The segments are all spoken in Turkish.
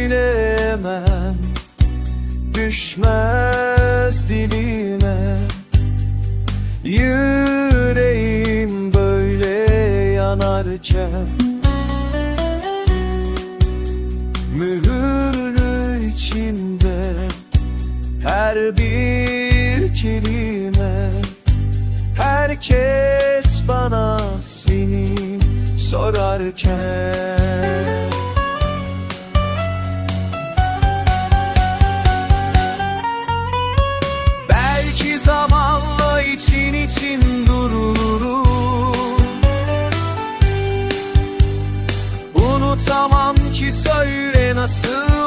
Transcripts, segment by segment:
Söyleyemem düşmez Düşmez dilime. Yüreğim böyle yanarken Mühürlü içimde Her bir kelime Herkes bana seni sorarken söyle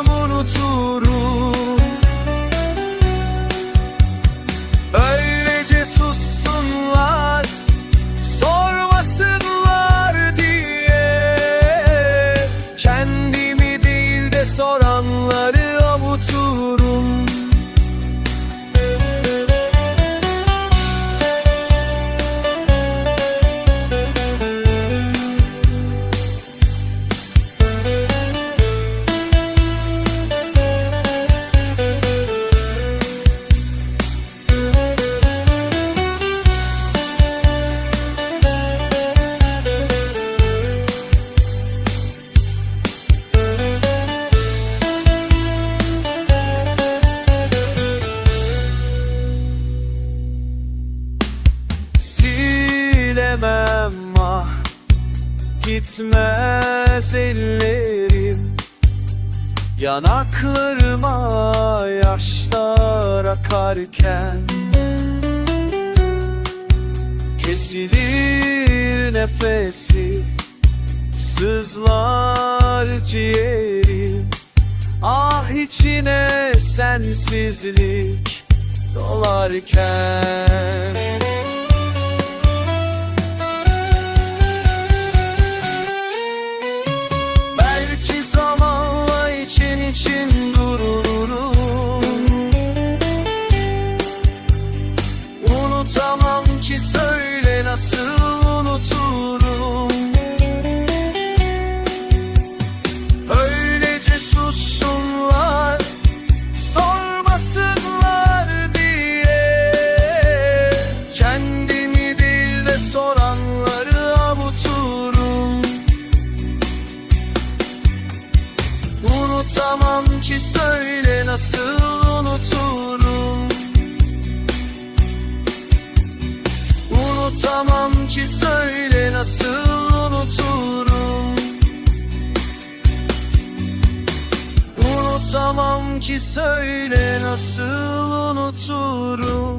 Gitmez ellerim. Yanaklarıma yaşlar akarken Kesilir nefesi Sızlar ciğerim. Ah içine sensizlik dolarken dururum Unutamam ki söyle nasıl Unutamam ki söyle nasıl unuturum. Unutamam ki söyle nasıl unuturum. Unutamam ki söyle nasıl unuturum